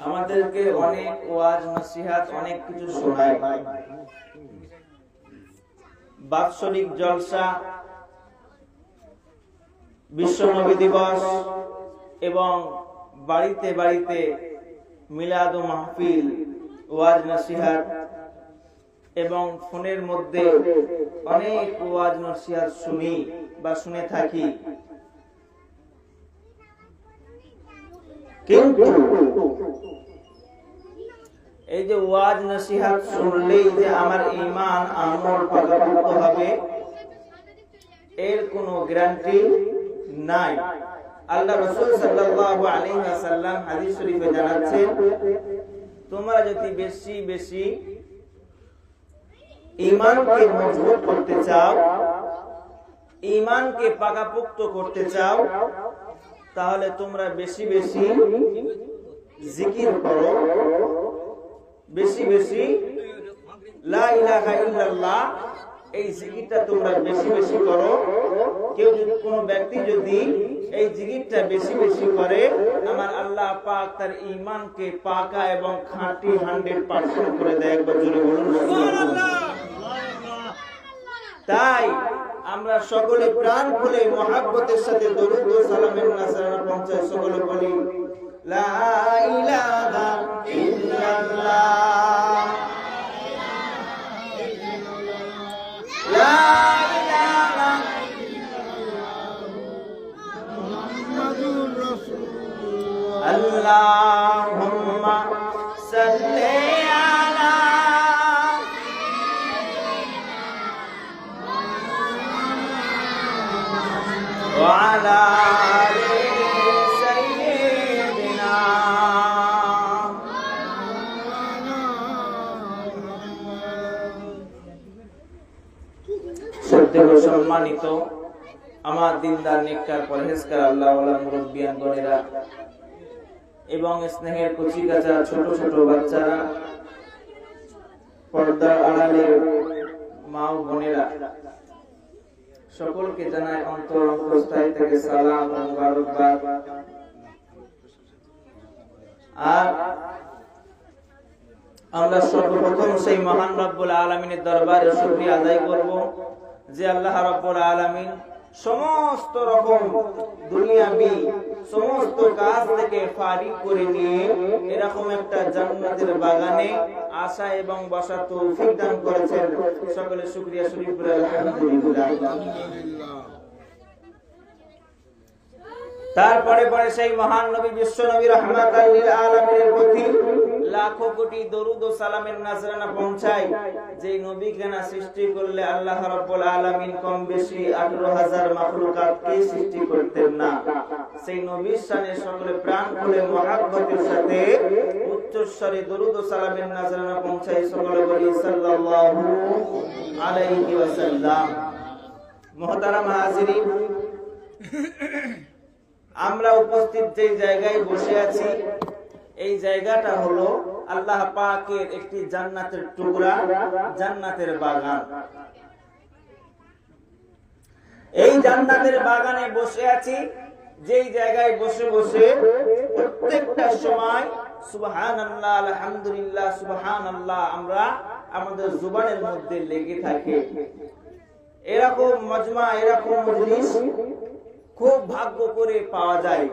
আমাদেরকে অনেক ওয়াজ, নসিহাত, অনেক কিছু শোনায় বাৎসরিক জলসা বিশ্বনবী দিবস এবং বাড়িতে বাড়িতে মিলাদ ও মাহফিল, ওয়াজ, নসিহাত এবং ফোনের মধ্যে অনেক ওয়াজ, নসিহাত শুনি বা শুনে থাকি। কিন্তু এই যে ওয়াজ, নসিহাত শুনলেই যে আমার ইমান আমল পাকাপোক্ত হবে, এর কোনো গ্যারান্টি নাই। আল্লাহ রাসূল সাল্লাল্লাহু আলাইহি ওয়াসাল্লাম হাদিস শরীফে জানাচ্ছেন, তোমরা যদি বেশি বেশি ইমানকে মজবুত করতে চাও, ইমানকে পাকাপোক্ত করতে চাও, তাহলে তোমরা বেশি বেশি জিকির করো, বেশি বেশি এই জিকিরটা তোমরা বেশি বেশি করো। কেউ কোনো ব্যক্তি যদি এই জিকিরটা বেশি বেশি করে, আমার আল্লাহ পাক তার ঈমানকে পাকা এবং খাঁটি 100% করে দেয়। একবার জোরে বলুন তাই আমরা সকলে প্রাণ খুলে মহাব্বতের সাথে দরুদ সালামের নাসারা পৌঁছায় সকলে বলি লা সম্মানিত আমার দিনদার নিকার পরহেজকার আল্লাহ মুরব্বিয়ান গণেরা এবং স্নেহের কচি কাচা ছোট ছোট বাচ্চারা, পর্দার আড়ালে মা ও বোনেরা, সকলকে জানাই অন্তর অন্তরস্থায়ী থেকে সালাম আর আমরা সর্বপ্রথম সেই মহান রব্বুল আলমিনের দরবারে শুকরিয়া আদায় করব। যে আল্লাহ রব্বুল আলমিন সমস্ত রকম দুনিয়াবি সমস্ত কাজ থেকে ফারিক করে নিয়ে এরকম একটা জান্নাতের বাগানে আসা এবং বসা তৌফিক দান করেছেন। সকলে শুকরিয়া শরীফ আলহামদুলিল্লাহ। তারপরে পরে সেই মহান নবী বিশ্ব নবী রহমাতাল লিল আলামিনের প্রতি লাখো কোটি দরুদ ও সালামের নাজরানা পৌঁছায়। যে নবী সৃষ্টি করলে আল্লাহ রাব্বুল আলামিন কম বেশি 18000 মাখলুকাতকে সৃষ্টি করতেন না। সেই নবীর শানে সকলে প্রাণ খুলে মহাব্বতের সাথে উচ্চস্বরে দরুদ ও সালামের নাজরানা পৌঁছায় সকলে বলি, সাল্লাল্লাহু আলাইহি ওয়াসাল্লাম। মুহতারাম হাজিরিন, আমরা উপস্থিত যে জায়গায় বসে আছি এই জায়গাটা হলো আল্লাহ পাকের একটি জান্নাতের টুকরা, জান্নাতের বাগান। এই জান্নাতের বাগানে বসে আছি, যেই জায়গায় বসে বসে প্রত্যেকটা সময় সুবহান আল্লাহ আলহামদুলিল্লাহ সুবহান আল্লাহ আমরা আমাদের জুবানের মধ্যে লেগে থাকে। এরকম মজমা, এরকম মজলিস খুব ভাগ্য করে পাওয়া যায়।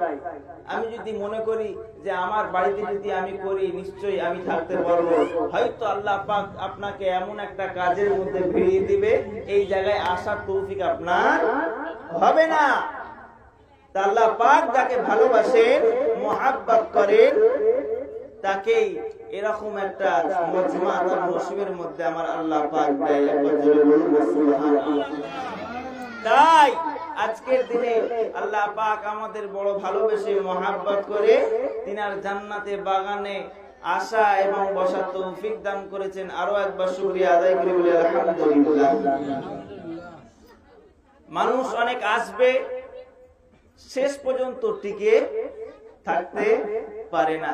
আমি যদি মনে করি যে আমার বাড়িতে যদি আমি করি, নিশ্চয়ই আমি থাকতে পারব। হয়তো আল্লাহ পাক আপনাকে এমন একটা কাজের মধ্যে ভিড়িয়ে দিবে, এই জায়গায় আসার তৌফিক আপনার হবে না। আল্লাহ পাক যাকে ভালোবাসেন, মহাব্বত করেন, তাকেই এরকম একটা মজমা তার নসিবের মধ্যে আমার আল্লাহ পাক দেয়। তাই আজকের দিনে আল্লাহ পাক আমাদের বড় ভালোবেসে মহাব্বত করে তিনার জান্নাতে বাগানে আশা এবং বসা তৌফিক দান করেছেন। আরও একবার শুকরিয়া আদায় করি বলে আলহামদুলিল্লাহ। মানুষ অনেক আসবে, শেষ পর্যন্ত টিকে থাকতে পারে না।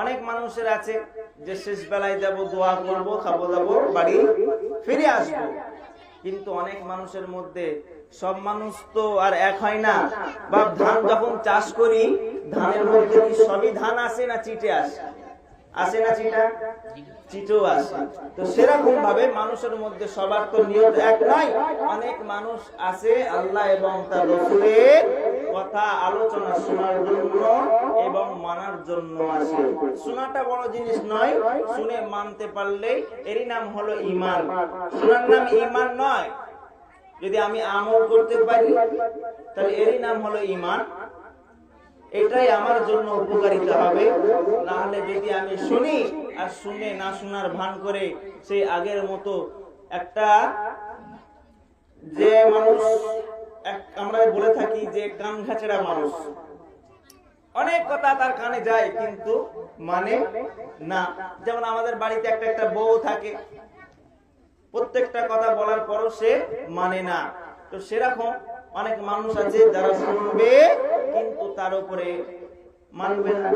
অনেক মানুষের আছে যে শেষ বেলায় যাব, দোয়া করব খাব দাবো বাড়ি ফিরে আসব। কিন্তু অনেক মানুষের মধ্যে সব মানুষ তো আর এক হয় না। বা ধান যখন চাষ করি, ধানের মধ্যে কি সবই ধান আসে না চিটে আসে? আসে না চিটা? চিটো আসে। তো সেরকম ভাবে মানুষের মধ্যে সবার তো নিয়ত এক নয়, অনেক মানুষ আছে আল্লাহ এবং তার রসুলের কথা আলোচনা শোনার জন্য এবং মানার জন্য আসে শোনাটা বড় জিনিস নয়, শুনে মানতে পারলে এরই নাম হলো ইমান শোনার নাম ইমান নয় যদি আমি আমল করতে পারি, তাহলে এরই নাম হলো ইমান এটাই আমার জন্য উপকারিতা হবে। না হলে যদি আমি শুনি আর শুনে না শোনার ভান করে, সেই আগের মতো একটা যে মানুষ আমরা বলে থাকি যে কান ঘাচড়া মানুষ। অনেক কথা তার কানে যায়, কিন্তু মানে না। যেমন আমাদের বাড়িতে একটা একটা বউ থাকে প্রত্যেকটা কথা বলার পরও সে মানে না। তো সেরকম অনেক মানুষ আছে যারা শুনবে, কিন্তু তার উপরে মানবে না।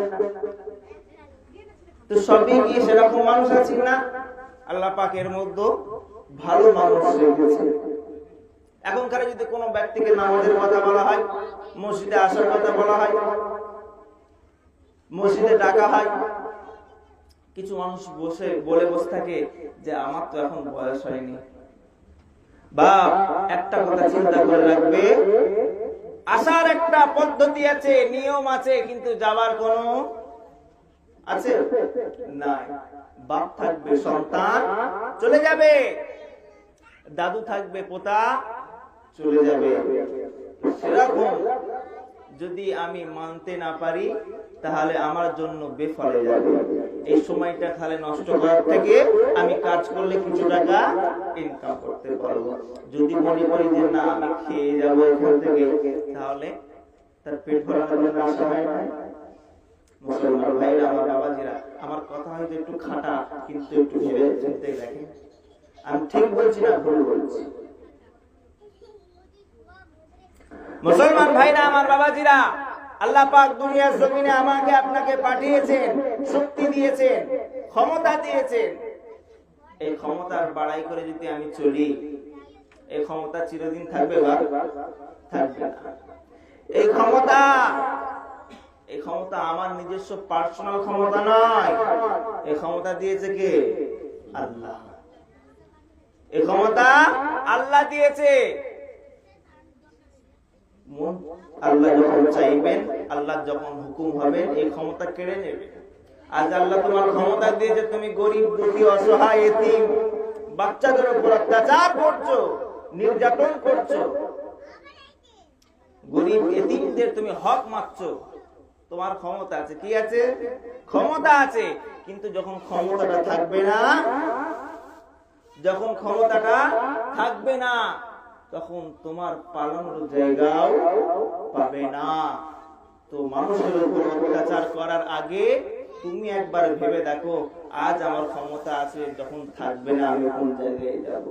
তো সবই কি সেরকম মানুষ আছে না আল্লাহ পাকের মধ্যে ভালো মানুষ এখনকার যদি কোনো ব্যক্তিকে নামাজের কথা বলা হয়, মসজিদে আসার কথা বলা হয়, মসজিদে ডাকা হয় কিছু মানুষ বসে বলে বসে থাকে যে আমার তো এখন বয়স হয়নি। বা একটা কথা চিন্তা করে রাখবে। আসার একটা পদ্ধতি আছে, নিয়ম আছে, কিন্তু যাবার কোনো আছে? নাই। বাপ থাকবে সন্তান, চলে যাবে। দাদু থাকবে পোতা, চলে যাবে। সেরকম যদি আমি মানতে না পারি তাহলে আমার জন্য বেফলে যাবে। এই সময়টা তাহলে নষ্ট করার থেকে আমি কাজ করলে কিছু টাকা ইনকাম করতে পারব। যদি মনে করি যে না, আমি খেয়ে যাব এখান থেকে, তাহলে তার পেট ভরানোর জন্য আশা হয় না মুসলমান ভাইরা, আমার বাবাজিরা, আমার কথা হয়তো একটু খাটা, কিন্তু একটু ভেবে চিন্তে দেখেন। আমি ঠিক বলছি না ভুল বলছি? মুসলমান ভাইরা, আমার বাবাজিরা আল্লাহ পাক দুনিয়ার জমিনে আমাকে আপনাকে পাঠিয়েছেন, শক্তি দিয়েছেন, ক্ষমতা দিয়েছেন। এই ক্ষমতার বাড়াই করে যদি আমি চলি, এই ক্ষমতা চিরদিন থাকবে বা? থাকবে না। এই ক্ষমতা এই ক্ষমতা আমার নিজস্ব পার্সোনাল ক্ষমতা নয়। এই ক্ষমতা দিয়েছে কে? আল্লাহ। এই ক্ষমতা আল্লাহ দিয়েছে। আল্লাহ যখন চাইবেন, আল্লাহ যখন হুকুম হবেন, এই ক্ষমতা কেড়ে নেবে আজ আল্লাহ তোমার ক্ষমতা দিয়েছে, তুমি গরিব, দুঃখী, অসহায়, এতিম, বাচ্চাদের উপর অত্যাচার করছ, নির্যাতন করছ। গরিব, এতিমদের তুমি হক মারছো তোমার ক্ষমতা আছে। কি আছে? ক্ষমতা আছে। কিন্তু যখন ক্ষমতাটা থাকবে না, যখন ক্ষমতাটা থাকবে না তখন তোমার পালানোর জায়গাও পাবে না। তো মানুষের উপর অত্যাচার করার আগে তুমি একবার ভেবে দেখো আজ আমার ক্ষমতা আছে যখন থাকবে না। আমি কোন জায়গায় যাব?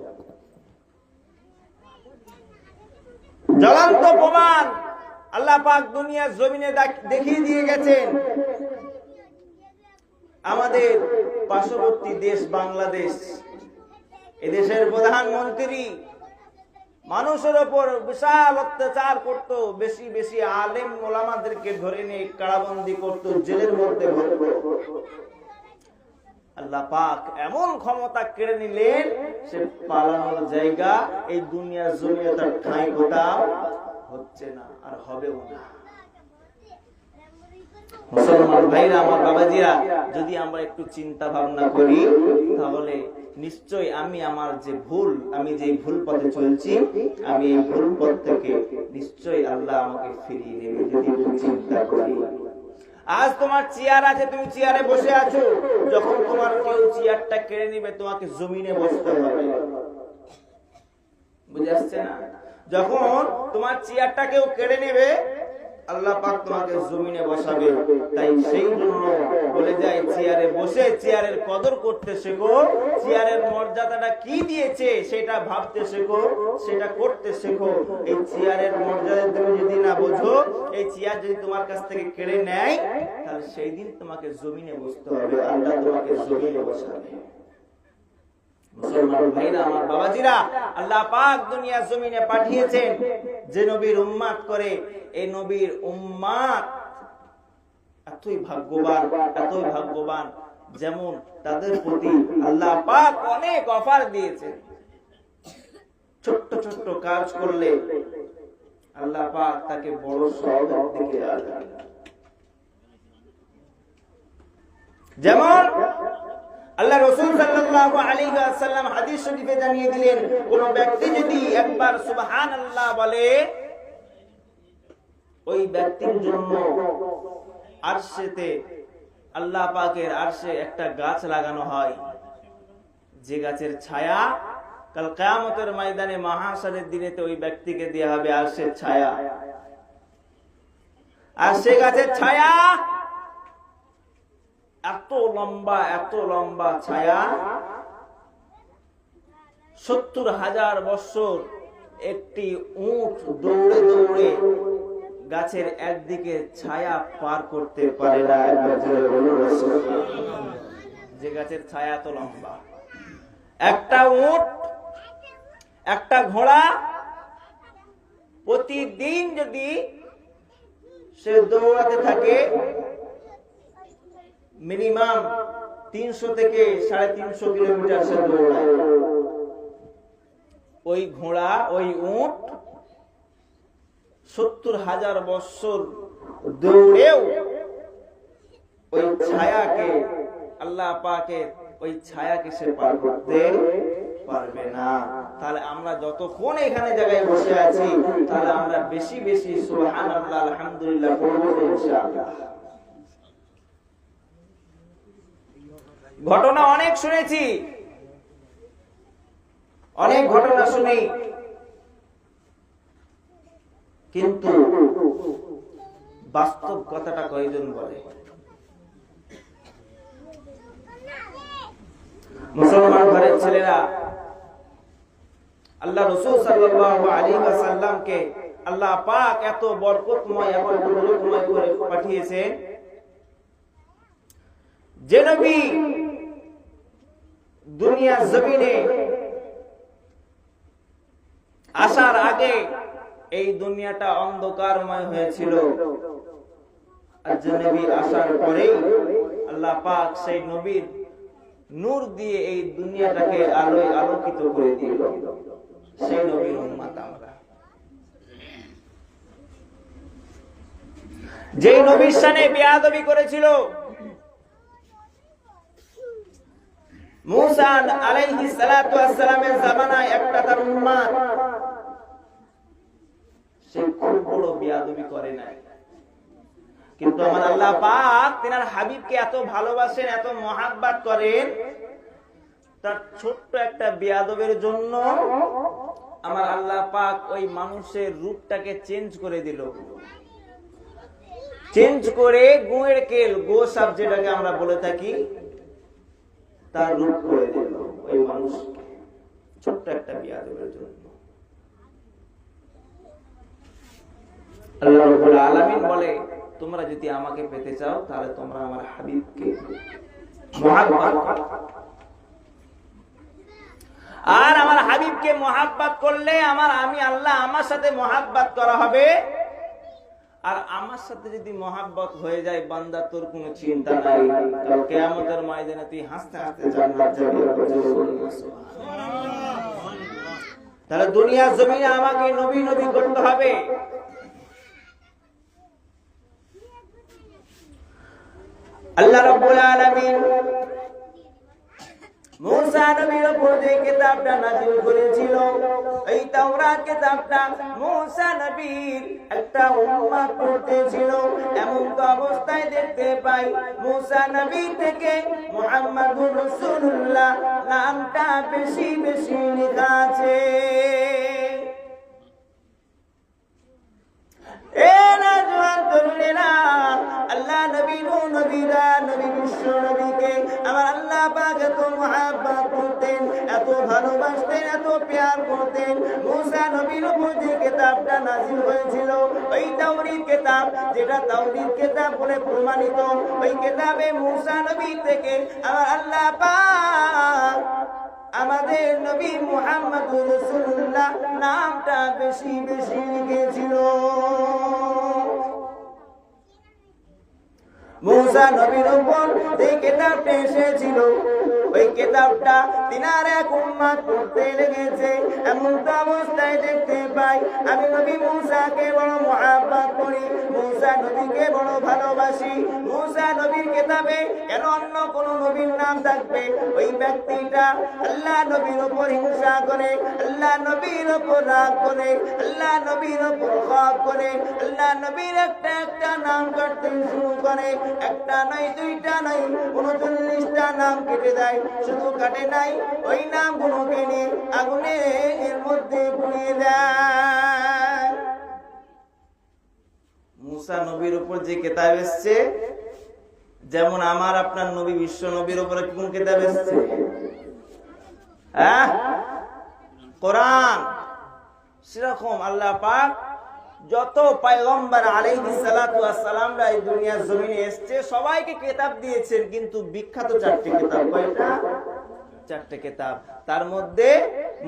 জ্বলন্ত প্রমাণ আল্লাহ পাক দুনিয়ার জমিনে দেখিয়ে দিয়ে গেছেন। আমাদের পার্শ্ববর্তী দেশ বাংলাদেশ এদেশের প্রধানমন্ত্রী মানুষের ওপর বিশাল অত্যাচার করত, বেশি বেশি আলেম মোলামাদেরকে ধরে নিয়ে কারাবন্দি করত, জেলের মধ্যে আল্লাহ পাক এমন ক্ষমতা কেড়ে নিলেন, সে পালানোর জায়গা এই দুনিয়ার জমিনে তার ঠাঁই কোথাও হচ্ছে না, আর হবেও না। মুসলমান ভাইরা, আমার বাবাজিরা, যদি আমরা একটু চিন্তা ভাবনা করি, তাহলে নিশ্চয় আমি আমার যে ভুল, আমি যে ভুল পথে চলছি, আমি এই ভুল পথ থেকে নিশ্চয় আল্লাহ আমাকে ফিরিয়ে নেবে যদি চিন্তা করি। আজ তোমার চেয়ার আছে, তুমি চেয়ারে বসে আছো। যখন তোমার কেউ চেয়ারটা কেড়ে নিবে, তোমাকে জমিনে বসতে হবে। বুঝে আসছে না? যখন তোমার চেয়ারটা কেউ কেড়ে নেবে আল্লাহ পাক তোমাকে জমিনে বসাবে। তাই সেই জন্য বলে যায় চেয়ারে বসে চেয়ারের কদর করতে শেখো। চেয়ারের মর্যাদাটা কি দিয়েছে সেটা ভাবতে শেখো সেটা করতে শেখো। এই চেয়ারের মর্যাদা তুমি যদি না বোঝো এই চেয়ার যদি তোমার কাছ থেকে কেড়ে নেয় তাহলে সেই দিন তোমাকে জমিনে বসতে হবে আল্লাহ তোমাকে জমিনে বসাবে। মুসলমান ভাইরা আমার বাবাজিরা আল্লাহ পাক দুনিয়া জমিনে পাঠিয়েছেন যে নবীর উম্মাত করে। এই নবীর উম্মাত এতই ভাগ্যবান এতই ভাগ্যবান। যেমন তাদের প্রতি আল্লাহ পাক অনেক অফার দিয়েছে ছোট্ট ছোট্ট কাজ করলে আল্লাহ পাক তাকে বড় সবের দিকে যেমন আল্লাহ রসুল সাল্লাল্লাহু আলাইহি ওয়াসাল্লাম হাদিস শরীফে জানিয়ে দিলেন, কোন ব্যক্তি যদি একবার সুবহানাল্লাহ বলে ওই ব্যক্তির জন্য আরশেতে আল্লাহ পাকের আরশে একটা গাছ লাগানো হয়। যে গাছের ছায়া কাল কিয়ামতের ময়দানে মহাসারের দিনেতে ওই ব্যক্তিকে দেওয়া হবে আরশের ছায়া। আর সে গাছের ছায়া এত লম্বা এত লম্বা ছায়া। সত্তর হাজার বছর একটি উট দৌড়ে দৌড়ে গাছের একদিকে ছায়া পার করতে পারে না। যে গাছের ছায়া তো লম্বা। একটা উট একটা ঘোড়া প্রতিদিন যদি সে দৌড়াতে থাকে মিনিমাম তিনশো থেকে সাড়ে তিনশো কিলোমিটার সে দৌড়ায়। ওই ঘোড়া ওই উট সত্তর হাজার বৎসর দৌড়েও ওই ছায়াকে, আল্লাহ পাকে ওই ছায়াকে সে পার করতে পারবে না। তাহলে আমরা যতক্ষণ এখানে জায়গায় বসে আছি, তাহলে আমরা বেশি বেশি সুবহানাল্লাহ, আলহামদুলিল্লাহ পড়ব ইনশাআল্লাহ। ঘটনা অনেক শুনেছি। অনেক ঘটনা শুনি। কিন্তু বাস্তব কথাটা কয়জন বলে? মুসলমান ঘরের ছেলেরা আল্লাহ রসুল সাল্লাল্লাহু আলাইহি ওয়াসাল্লামকে আল্লাহ পাক এত বরকতময় এত বরকতময় করে পাঠিয়েছেন যে নবী দুনিয়া জমিনে আসার আগে এই দুনিয়াটা অন্ধকারময় হয়েছিল। আসার আল্লাহ পাক সেই নবীর নূর দিয়ে এই দুনিয়াটাকে আলোয় আলোকিত করে দিল। সেই নবীর আমরা। যে নবীর সানে বেয়াদবি করেছিল মুসান আলাইহিস সালাতু ওয়াসসালামের জামানায় একটা তার উম্মাত সে খুব বড় বিয়াদবি করে নাই। কিন্তু আমার আল্লাহ পাক তেনার হাবিবকে এত ভালোবাসেন, এত মহাব্বাত করেন, তার ছোট্ট একটা বিয়াদবের জন্য আমার আল্লাহ পাক ওই মানুষের রূপটাকে চেঞ্জ করে দিল। চেঞ্জ করে গুয়ের কেল, গো সাপ যেটাকে আমরা বলে থাকি, তার রূপ করে দিল ওই মানুষকে। ছোট্ট একটা বিয়াদবের জন্য। আল্লাহ আলামিন বলে, তোমরা যদি আমাকে পেতে চাও, তাহলে তোমরা আমার হাবিবকে আর আমার হাবিবকে মহাব্বত করলে আমার, আমি আল্লাহ আমার সাথে মহাব্বত করা হবে। আর আমার সাথে যদি মহাব্বত হয়ে যায়, বান্দা, তোর কোনো চিন্তা নাই। কাল কিয়ামতের ময়দানে তুই হাসতে হাসতে তাহলে দুনিয়া জমিনে আমাকে নবী নবী করতে হবে। আল্লাহ রাব্বুল আলামিন মুসা নবীর উপর যে কিতাবটা নাযিল করেছিল, এই তাওরাত কিতাবটা মুসা নবীর একটা উম্মাহ পড়তেছিল। এমন তো অবস্থায় দেখতে পাই, মুসা নবী থেকে মুহাম্মাদুর রাসূলুল্লাহ নামটা বেশি বেশি লেখা আছে। তরুণেরা আল্লাহ নবী নবীরা নবী বিশ্ব আমার আল্লাহ পাক এত মহাব্বত করতেন, এত ভালোবাসতেন, এত প্যার করতেন। মুসা নবীর যে কিতাবটা নাযিল হয়েছিল, ওই তাওরীত কিতাব, যেটা তাওরীত কিতাব বলে প্রমাণিত, ওই কিতাবে মুসা নবী থেকে আমার আল্লাহ পাক আমাদের নবী মুহাম্মদ রাসূলুল্লাহ নামটা বেশি বেশি লিখেছিল। মুসা নবীর উপর যে কেতাবটা এসেছিল, ওই কেতাবটা তিনার এক উম্মাদ পড়তে লেগেছে। এমন তো অবস্থায় দেখতে পাই, আমি নবী মুসাকে বড় মহাব্বত করি। মুসা নবীকে বড় ভালোবাসি। মুসা নবীর কেতাবে কেন অন্য কোন নবীর নাম থাকবে? ওই ব্যক্তিটা আল্লাহ নবীর উপর হিংসা করে, আল্লাহ নবীর উপর রাগ করে, আল্লাহ নবীর উপর খাপ করে, আল্লাহ নবীর একটা একটা নাম কাটতে শুরু করে। একটা নয়, দুইটা নয়, উনচল্লিশটা নাম কেটে দেয়। শুধু কাটে নাই, ওই নাম গুলোকে নিয়ে আগুনে এর মধ্যে পুড়িয়ে দেয়। মুসা নবীর উপর যে কেতাব এসছে, যেমন আমার আপনার নবী বিশ্ব নবীর উপরে কোন কেতাব এসছে? হ্যাঁ? কোরআন। সেরকম আল্লাহ পাক যত পায়গম্বর আলাইহিস সালাতু ওয়াস সালামরা এই দুনিয়ার জমিনে এসেছে, সবাইকে কিতাব দিয়েছেন, কিন্তু বিখ্যাত চারটি কিতাব। কয়টা? চারটি কিতাব। তার মধ্যে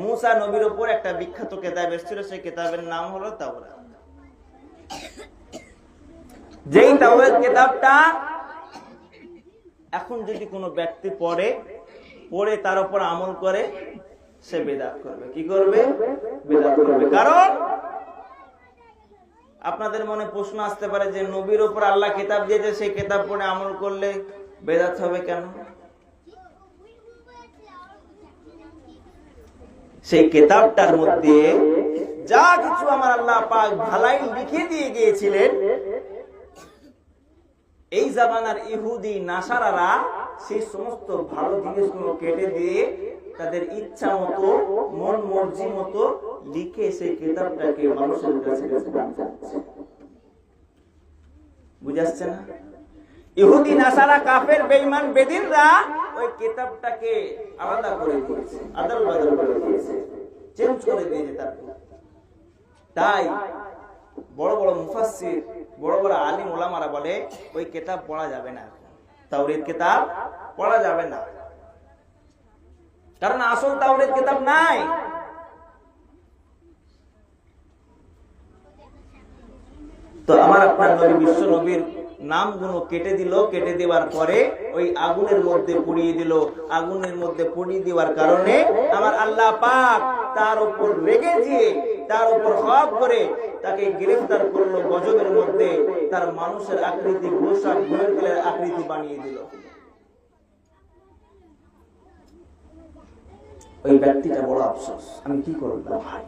মুসা নবীর উপর একটা বিখ্যাত কিতাব এসেছিল, সেই কিতাবের নাম হলো তাওরাত। যেই তাওরাত কিতাবটা এখন যদি কোনো ব্যক্তি পড়ে পড়ে তার উপর আমল করে, সে বেদাত করবে। কি করবে? বেদাত করবে। কারণ আপনাদের মনে প্রশ্ন আসতে পারে যে নবীর উপর আল্লাহ কিতাব দিয়েছে, সেই কিতাব পড়ে আমল করলে বেদাত হবে কেন? সেই কেতাবটার মধ্যে যা কিছু আমার আল্লাহ পাক ভালাই লিখে দিয়ে গিয়েছিলেন, এই জামানার ইহুদি, নাসারারা সেই সমস্ত ভালো জিনিসগুলো কেটে দিয়ে তাদের ইচ্ছা মতো, মন মর্জি মতো লিখে সেই কিতাবটাকে মানুষের কাছে বুঝাচ্ছে না? ইহুদি, নাসারা, কাফের বেদিনরা ওই আলাদা করে দিয়েছে আদল বদল করে দিয়েছে চেঞ্জ করে দিয়েছে তাই বড় বড় মুফাসসির, বড় বড় আলিম ওলামারা বলে, ওই কিতাব পড়া যাবে না তাওরের কিতাব পড়া যাবে না। কারণ আসল তাওরের কিতাব নাই। তো আমার আপনার নবী বিশ্ব নবীর নামগুলো কেটে দিল, কেটে দেওয়ার পরে ওই আগুনের মধ্যে পুড়িয়ে দিল। আগুনের মধ্যে পুড়িয়ে দেওয়ার কারণে আমার আল্লাহ পাক তার উপর রেগে দিয়ে তার উপর হক করে তাকে গ্রেফতার করল গজবের মধ্যে। তার মানুষের আকৃতি ঘুমের আকৃতি বানিয়ে দিল। ওই ব্যক্তিটা বড় আফসোস। আমি কি করলাম? ভাই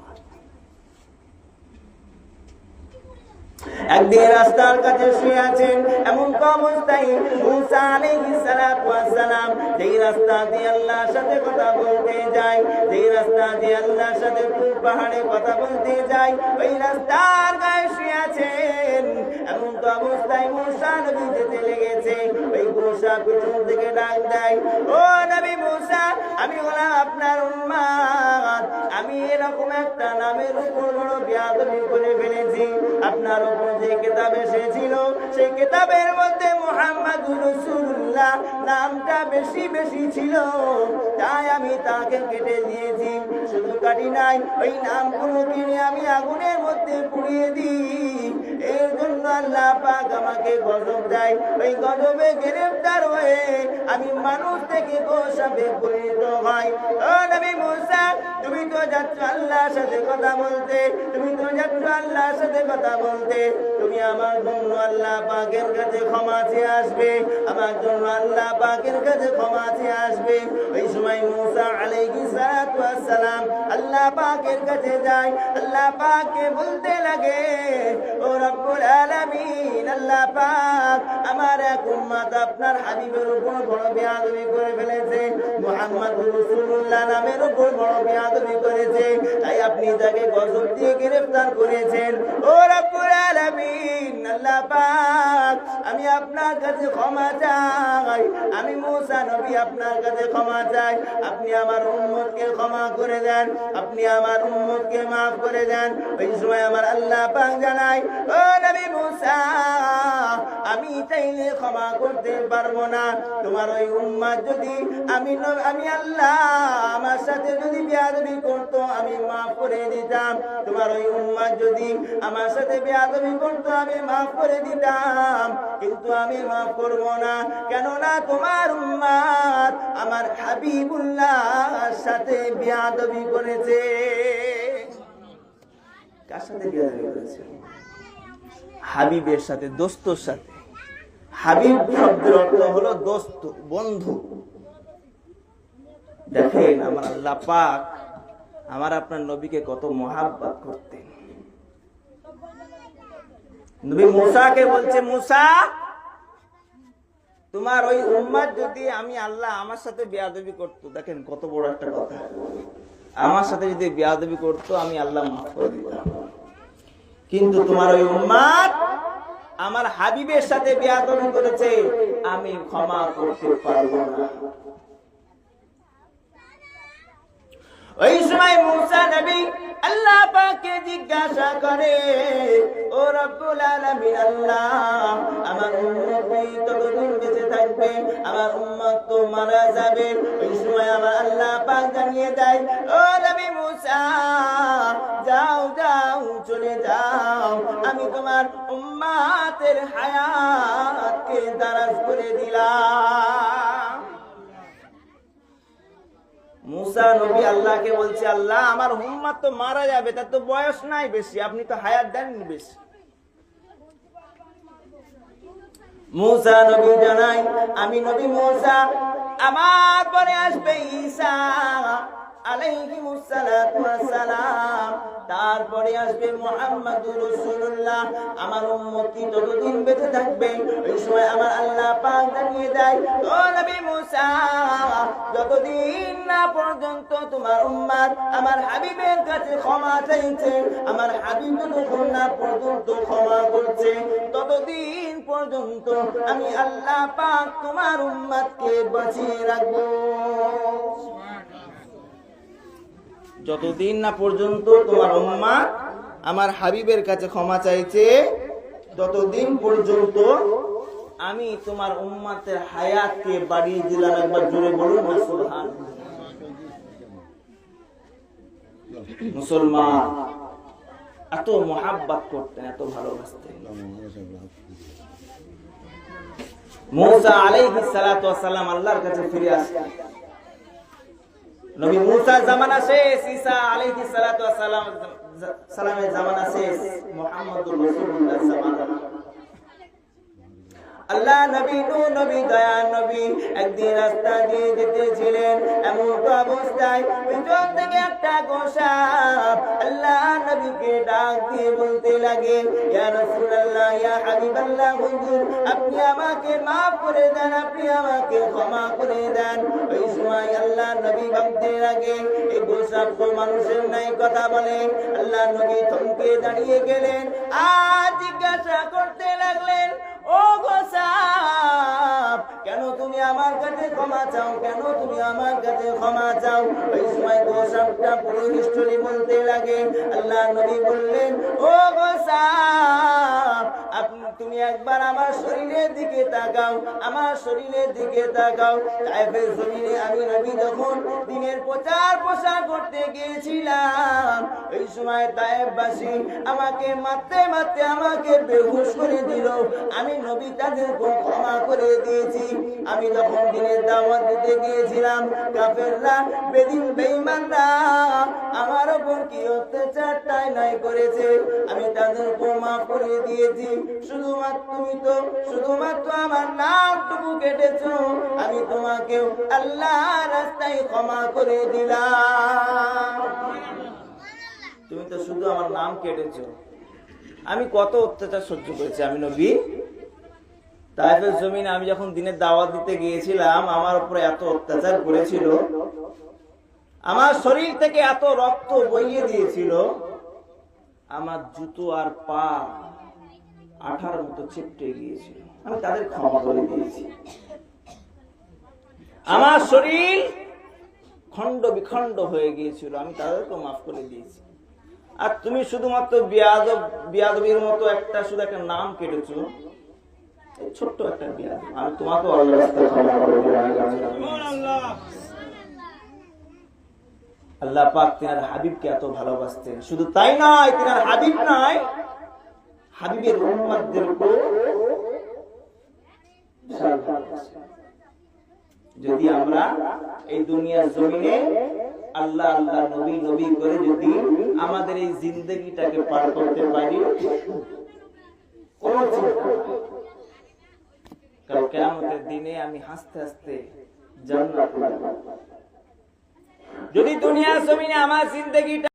একদিন রাস্তার কাছে শুয়ে আছেন এমন অবস্থায় মুসা আলাইহিস যেই রাস্তা দিয়ে আল্লাহর সাথে কথা বলতে যায়, যেই রাস্তা দিয়ে আল্লাহর সাথে পাহাড়ে কথা বলতে যায়, ওই রাস্তার গায়ে শুয়ে আছেন এমন তো অবস্থায় মুসা নবী যেতে লেগেছে। ওই মুসা পিছন থেকে ডাক দেয়, ও নবী মুসা, আমি হলাম আপনার উম্মাদ। আমি এরকম একটা নামের উপর বড় বিয়াদবি করে ফেলেছি। আপনার উপর যে কিতাব এসেছিল, সেই কিতাবের মধ্যে মোহাম্মদ রসুল্লাহ নামটা বেশি বেশি ছিল। তাই আমি তাকে কেটে দিয়েছি। শুধু কাটি নাই, ওই নামগুলো কিনে আমি আগুনের মধ্যে পুড়িয়ে দিই। এর জন্য আল্লাহ পাক আমাকে গজব দেয়। ওই গজবে গ্রেফতার হয়ে আমি মানুষ থেকে গোসাবে পরিণত হয়। ও নবী মুসা, তুমি তো যাচ্ছ আল্লাহর সাথে কথা বলতে। তুমি তো যাচ্ছ আল্লাহর সাথে কথা বলতে। তুমি আমার জন্য আল্লাহ পাকের কাছে ক্ষমা চেয়ে আসবে। আমার জন্য আল্লাহ পাকের কাছে ক্ষমা চেয়ে আসবে। ওই সময় মুসা আলাইহিস সালাতু ওয়াস সালাম আল্লাহ পাকের কাছে যায়। আল্লাহ পাককে বলতে লাগে, ও রব্বুল আলামিন আল্লাহ পাক আমার এক উম্মত আপনার হাবিবের উপর বড় বেয়াদবি করে ফেলেছে, মুহাম্মদ রাসূলুল্লাহ নামের উপর বড় বেয়াদবি করেছে, তাই আপনি তাকে গজব দিয়ে গ্রেফতার করেছেন। ও রব্বুল আলামিন, আল্লাহ পাক আমি আপনার কাছে ক্ষমা চাই, আমি মুসা নবী আপনার কাছে ক্ষমা চাই, আপনি আমার উম্মতকে ক্ষমা করে দেন, আপনি আমার উম্মতকে maaf করে দেন। ওই সময় আমার আল্লাহ পাক জানাই ও নবী মুসা আমি চাইলে ক্ষমা করতে পারব না। তোমার ওই উম্মাদ যদি আমি আমি আল্লাহ, আমার সাথে যদি বেয়াদবি করতো, আমি মাফ করে দিতাম। তোমার ওই উম্মাদ যদি আমার সাথে বেয়াদবি করতো, আমি মাফ করে দিতাম। কিন্তু আমি মাফ করব না। কেননা তোমার উম্মাদ আমার হাবিবুল্লাহর সাথে বেয়াদবি করেছে। কার সাথে বেয়াদবি করেছে? হাবিবের সাথে, দোস্তর সাথে। হাবিব শব্দের অর্থ হলো দোস্ত, বন্ধু। দেখেন আমার আল্লাহ পাক আমার আপনার নবীকে কত মহাব্বত করতেন। নবী মুসাকে বলছে, মুসা, তোমার ওই উম্মাদ যদি আমি আল্লাহ আমার সাথে বেয়াদবি করতো, দেখেন কত বড় একটা কথা। আমার সাথে যদি বেয়াদবি করতো, আমি আল্লাহ মাফ করে দিতাম। কিন্তু তোমার ওই উম্মাদ আমার হাবিবের সাথে বিয়াদন করেছে আমি ক্ষমা করতে পারব না। ওই সময় মুসা নবী আল্লাহ পাকে জিজ্ঞাসা করে, ও রব্বুল আলামিন, আল্লাহ, আমার উম্মত ততদিন বেঁচে থাকবে, আমার উম্মত তো মারা যাবে। ওই সময় আমার আল্লাহ পাক জানিয়ে দেয়, ও নবী মুসা, যাও যাও, চলে যাও। আমি তোমার উম্মাতের হায়াতকে দারাজ করে দিলাম। মুসা নবী আল্লাহকে বলছে, আল্লাহ, আমার হুম্মা তো মারা যাবে, তার তো বয়স নাই বেশি, আপনি তো হায়াত দেননি বেশি। মুসা নবী জানাই আমি নবী মুসা, আমার পরে আসবে ঈসা। তারপরে আসবে আমার বেঁচে থাকবে? ওই সময় আমার আল্লাহ পাক জানিয়ে দেয় যতদিন না পর্যন্ত তোমার উম্মার আমার হাবিবের কাছে ক্ষমা চাইছে, আমার হাবিব না পর্যন্ত ক্ষমা করছে, ততদিন পর্যন্ত আমি আল্লাহ পাক তোমার উম্মাদকে বাঁচিয়ে রাখব। যতদিন না পর্যন্ত তোমার উম্মা আমার হাবিবের কাছে ক্ষমা চাইছে, ততদিন পর্যন্ত আমি তোমার উম্মাতের হায়াতকে বাড়িয়ে দিলাম, একবার জোরে বলুন না, সুবহান। মুসলমান, এত মহাব্বাত করতেন, এত ভালোবাসতেন। মৌসা আলাইহিস সালাতু ওয়াস সালাম আল্লাহর কাছে ফিরে আসলেন নবী মুসার জামানা শেষ ঈসা আলাইহিস সালাতু ওয়াস সালাম সালামের জামানা শেষ মুহাম্মদুর রাসূলুল্লাহ জামানা আল্লাহ নবী নূ নবী দয়া নবী একদিন রাস্তা দিয়ে যেতেছিলেন। এমন তো অবস্থায় থেকে একটা আল্লাহ নবীকে ডাক দিয়ে বলতে লাগে আপনি আমাকে maaf করে দেন, আপনি আমাকে ক্ষমা করে দেন। ওই সময় আল্লাহ নবী ভাবতে লাগে, এই গোসাপ তো মানুষের নাই কথা বলে। আল্লাহ নবী থমকে দাঁড়িয়ে গেলেন আর জিজ্ঞাসা করতে লাগলেন ও কেন তুমি আমার কাছে ক্ষমা চাও? কেন তুমি আমার কাছে ক্ষমা চাও? ওই সময় বলতে লাগে। আল্লাহ নবী বললেন, ও তুমি একবার আমার শরীরের দিকে তাকাও, আমার শরীরের দিকে তাকাও। আমি নবী যখন দিনের প্রচার প্রসার করতে গিয়েছিলাম, ওই সময় তাইফবাসী আমাকে মারতে মারতে আমাকে বেহুশ করে দিল। আমি নবী তাদেরকে ক্ষমা করে দিয়েছি। আমি যখন দিনের দাওয়াত দিতে গিয়েছিলাম। কাফেররা বেদিন বেঈমানরা আমার উপর কি অত্যাচারটাই নাই করেছে? আমি তাদেরকে মাফ করে দিয়েছি। শুধুমাত্র তুমি তো, শুধুমাত্র আমার নামটুকু কেটেছো। আমি তোমাকেও আল্লাহ রাস্তায় ক্ষমা করে দিলাম। তুমি তো শুধু আমার নাম কেটেছো। আমি কত অত্যাচার সহ্য করেছি। আমি নবী তাইফের জমিনে আমি যখন দিনের দাওয়াত দিতে গিয়েছিলাম, আমার উপরে এত অত্যাচার করেছিল। আমার শরীর থেকে এত রক্ত বইয়ে দিয়েছিল। আমার জুতো আর পা আঠার মতো চেপটে গিয়েছিল। আমি তাদের ক্ষমা করে দিয়েছি। আমার শরীর খণ্ড বিখণ্ড হয়ে গিয়েছিল। আমি তাদেরকে মাফ করে দিয়েছি। আর তুমি শুধুমাত্র বিয়াদব বিয়াদবির মতো একটা শুধু একটা নাম কেটেছো। ছোট্ট একটা আমি তোমাকে আল্লাহ পাক তিনার হাবিবকে এত ভালোবাসতেন। শুধু তাই নয়, তিনার হাবিব হাবিবের যদি আমরা এই দুনিয়ার জমিনে আল্লাহ আল্লাহ, নবী নবী করে যদি আমাদের এই জিন্দগিটাকে পার করতে পারি, কোনো চিন্তা। কারণ কেয়ামতের দিনে আমি হাসতে হাসতে জান্নাত। যদি দুনিয়া জমিনে আমার জিন্দগিটা